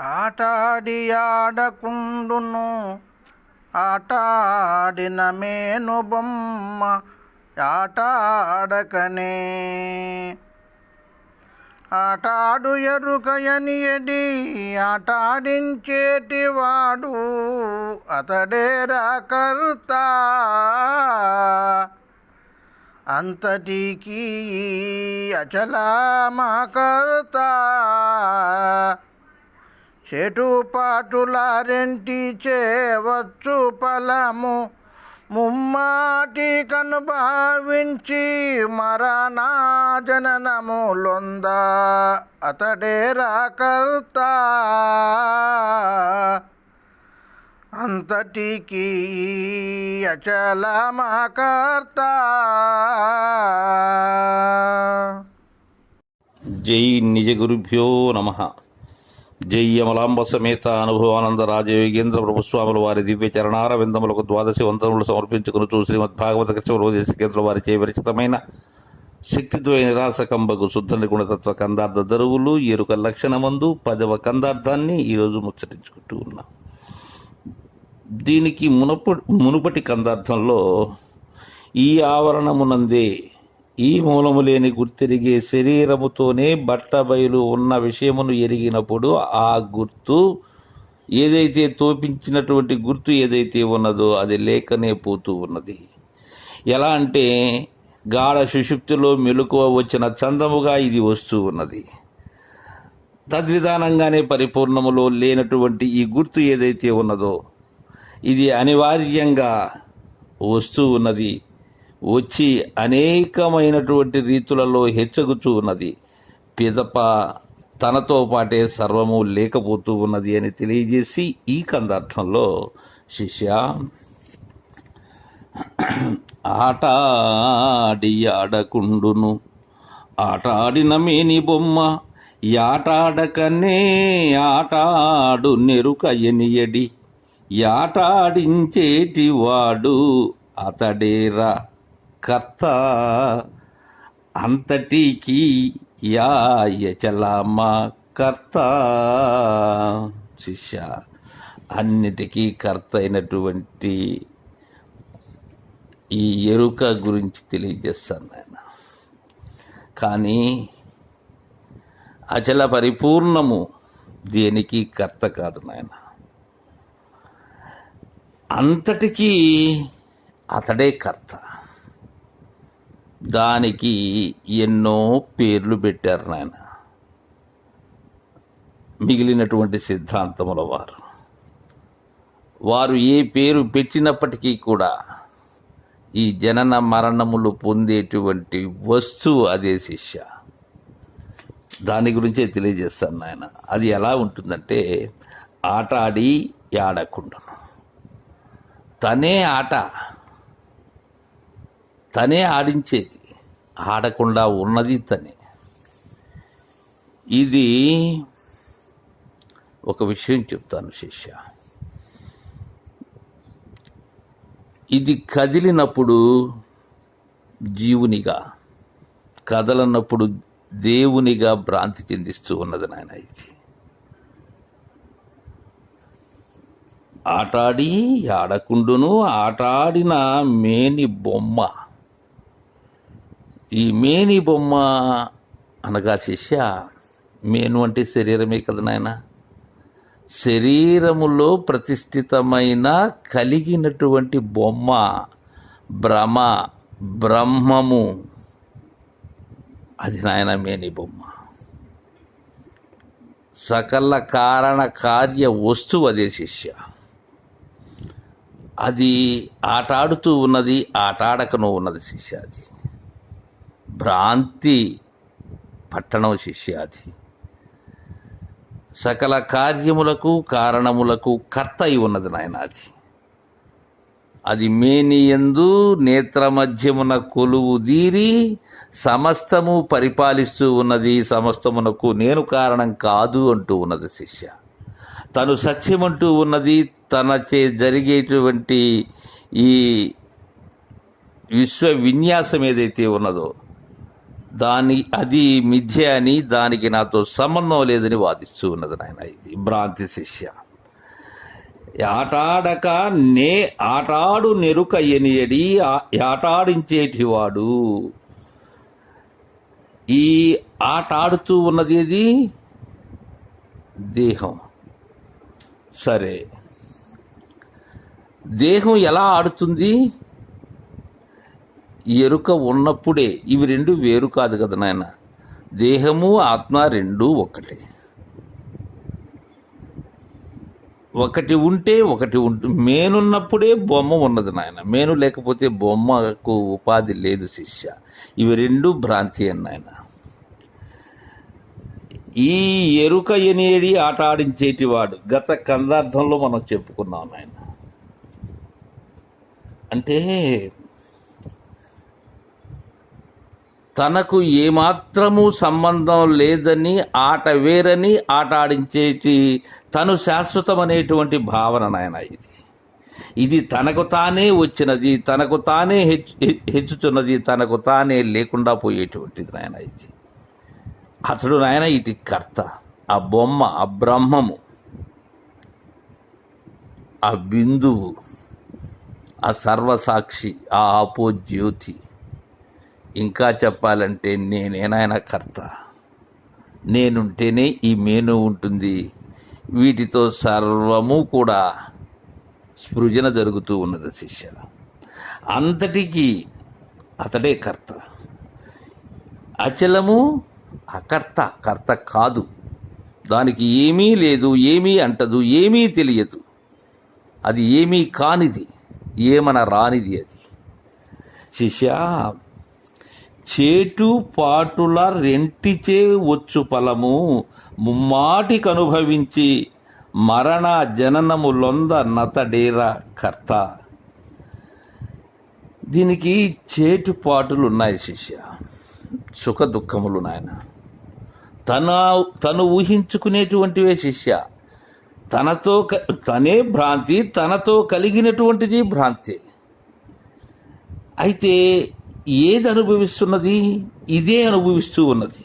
ఆటాడియాడకుండును ఆటాడిన మేను బొమ్మ ఆటాడకనే. ఆటాడు ఎరుకయని ఎడి ఆటాడించేటివాడు అతడే రాకర్త అంతటికీ అంతటికి అచలామకర్త చెటుపాటులారెంటి చేవచ్చు ఫలము? ముమ్మాటి కనుభావించి మరణా జననములొంద అతడేరా అంతటికీ అంతటికి అచలమకర్త. జై నిజ గురుభ్యో నమ. జయ్యమలాంబ సమేత అనుభవానంద రాజయోగేంద్ర ప్రభుస్వాముల వారి దివ్య చరణార విందములకు ద్వాదశి వందనములు సమర్పించుకునుచు శ్రీమద్ భాగవత కృష్ణ కేంద్ర వారి చే విరచితమైన శక్తిద్వయ నిరాశకంబకు శుద్ధ నిగుణతత్వ కందార్థ దరువులు ఎరుక లక్షణమందు పదవ కందార్థాన్ని ఈరోజు ముచ్చటించుకుంటూ ఉన్నాం. దీనికి మునపు మునుపటి కందార్థంలో ఈ ఆవరణమునందే ఈ మూలము లేని గుర్తిరిగే శరీరముతోనే బట్ట బయలు ఉన్న విషయమును ఎరిగినప్పుడు ఆ గుర్తు ఏదైతే తోపించినటువంటి గుర్తు ఏదైతే ఉన్నదో అది లేకనే పోతూ ఉన్నది. ఎలా అంటే గాఢ సుషుప్తిలో మెలకువ వచ్చిన చందముగా ఇది వస్తూ ఉన్నది. తద్విధానంగానే పరిపూర్ణములో లేనటువంటి ఈ గుర్తు ఏదైతే ఉన్నదో ఇది అనివార్యంగా వస్తూ ఉన్నది. వచ్చి అనేకమైనటువంటి రీతులలో హెచ్చగుచూ ఉన్నది. పిదప తనతో పాటే సర్వము లేకపోతూ ఉన్నది అని తెలియజేసి ఈ కందార్థంలో శిష్య ఆటాడి ఆడకుండును. ఆటాడిన మేని బొమ్మ యాటాడకనే ఆటాడు నెరుక ఎనియడి యాటాడించేటి వాడు అతడేరా. కర్త అంతటికి యాయచలమా కర్త. శిష్య అన్నిటికీ కర్త అయినటువంటి ఈ ఎరుక గురించి తెలియజేస్తాను నాయన. కానీ అచల పరిపూర్ణము దేనికి కర్త కాదు నాయన. అంతటికీ అతడే కర్త. దానికి ఎన్నో పేర్లు పెట్టారు నాయన. మిగిలినటువంటి సిద్ధాంతముల వారు. వారు ఏ పేరు పెట్టినప్పటికీ కూడా ఈ జనన మరణములు పొందేటువంటి వస్తువు అదే శిష్య. దాని గురించే తెలియజేస్తాను నాయన. అది ఎలా ఉంటుందంటే ఆట ఆడి ఆడకుండాను తనే ఆట తనే ఆడించేది ఆడకుండా ఉన్నది తనే. ఇది ఒక విషయం చెప్తాను శిష్య. ఇది కదిలినప్పుడు జీవునిగా కదలనప్పుడు దేవునిగా భ్రాంతి చెందిస్తూ ఉన్నది నాయన ఇది. ఆటాడి ఆడకుండును ఆటాడిన మేని బొమ్మ. ఈ మేని బొమ్మ అనగా శిష్య మేను అంటే శరీరమే కదా నాయన? శరీరములో ప్రతిష్ఠితమైన కలిగినటువంటి బొమ్మ భ్రమ బ్రహ్మము. అది నాయన మేని బొమ్మ. సకల కారణ కార్య వస్తువు అదే శిష్య. అది ఆటాడుతూ ఉన్నది ఆటాడకను ఉన్నది శిష్య అది. భ్రాంతి పట్టణం శిష్య అది సకల కార్యములకు కారణములకు కర్త అయి ఉన్నది నాయనాది. అది మేని మేనియందు నేత్రమధ్యమున కొలువు దీరి సమస్తము పరిపాలిస్తూ ఉన్నది సమస్తమునకు నేను కారణం కాదు అంటూ ఉన్నది శిష్య. తను సత్యమంటూ ఉన్నది తన చే జరిగేటువంటి ఈ విశ్వ విన్యాసం ఏదైతే ఉన్నదో దాని అది మిథ్య అని దానికి నాతో సంబంధం లేదని వాదిస్తూ ఉన్నది నాయన ఇది. భ్రాంతి శిష్య. ఆటాడక నే ఆటాడు నెరుక ఎనియడి ఆటాడించేటివాడు ఈ ఆట ఆడుతూ ఉన్నది ఏది? దేహం. సరే. దేహం ఎలా ఆడుతుంది? ఎరుక ఉన్నప్పుడే ఇవి రెండు వేరు కాదు కదా నాయన. దేహము ఆత్మ రెండు ఒకటే. ఒకటి ఉంటే ఒకటి ఉంటు మేనున్నప్పుడే బొమ్మ ఉన్నది నాయన. మేను లేకపోతే బొమ్మకు ఉపాధి లేదు శిష్య. ఇవి రెండు భ్రాంతి అన్నాయన ఈ ఎరుక ఎనేడి ఆట ఆడించేటివాడు గత కందార్థంలో మనం చెప్పుకున్నాం నాయన. అంటే తనకు ఏమాత్రము సంబంధం లేదని ఆట వేరని ఆట ఆడించేటి తను శాశ్వతమనేటువంటి భావన నాయన ఇది. ఇది తనకు తానే వచ్చినది తనకు తానే హెచ్చు హెచ్చుచున్నది తనకు తానే లేకుండా పోయేటువంటిది నాయన ఇది. అతడు నాయన ఇది కర్త ఆ బొమ్మ ఆ బ్రహ్మము ఆ బిందువు ఆ సర్వసాక్షి ఆ ఆపోజ్యోతి ఇంకా చెప్పాలంటే నేనేనాయన కర్త. నేనుంటేనే ఈ మేను ఉంటుంది. వీటితో సర్వము కూడా స్పృజన జరుగుతూ ఉన్నది శిష్య అంతటికీ అతడే కర్త. అచలము అకర్త. కర్త కాదు. దానికి ఏమీ లేదు ఏమీ అంటదు ఏమీ తెలియదు. అది ఏమీ కానిది ఏమన రానిది అది. శిష్య చేటు పాటుల రెంటిచే వచ్చు ఫలము. ముమ్మాటికి అనుభవించి మరణ జననములొంద నతడేరా కర్త. దీనికి చేటుపాటులు ఉన్నాయి శిష్య. సుఖ దుఃఖములు నాయన. తన తను ఊహించుకునేటువంటివే శిష్య. తనతో క- తనే భ్రాంతి తనతో కలిగినటువంటిది భ్రాంతి. అయితే ఏది అనుభవిస్తున్నది ఇదే అనుభవిస్తూ ఉన్నది.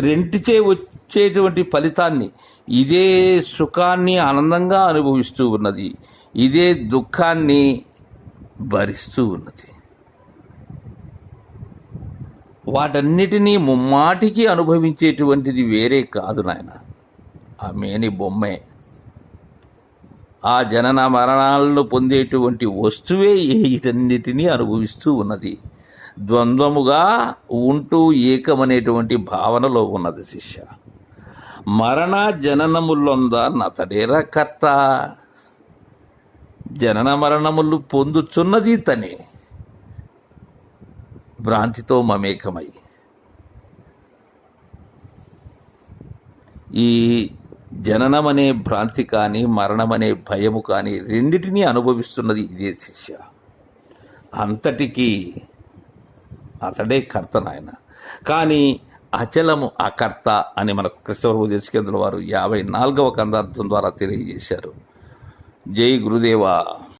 రెంటిచే వచ్చేటువంటి ఫలితాన్ని ఇదే సుఖాన్ని ఆనందంగా అనుభవిస్తూ ఉన్నది ఇదే దుఃఖాన్ని భరిస్తూ ఉన్నది. వాటన్నిటినీ ముమ్మాటికి అనుభవించేటువంటిది వేరే కాదు నాయన. ఆ మేని బొమ్మే. ఆ జనన మరణాలను పొందేటువంటి వస్తువే వీటన్నిటినీ అనుభవిస్తూ ఉన్నది. ద్వంద్వముగా ఉంటూ ఏకమనేటువంటి భావనలో ఉన్నది శిష్య. మరణ జననములొంద నతడేరా కర్త. జనన మరణములు పొందుచున్నది తనే. భ్రాంతితో మమేకమై. ఈ జననమనే భ్రాంతి కానీ మరణమనే భయము కానీ రెండిటినీ అనుభవిస్తున్నది ఇదే శిష్య. అంతటికీ అతడే కర్త నాయన. కానీ అచలము అకర్త అని మనకు కృష్ణప్రభు దేశకేంద్రుల వారు యాభై నాలుగవ కందార్థం ద్వారా తెలియజేశారు. జై గురుదేవా.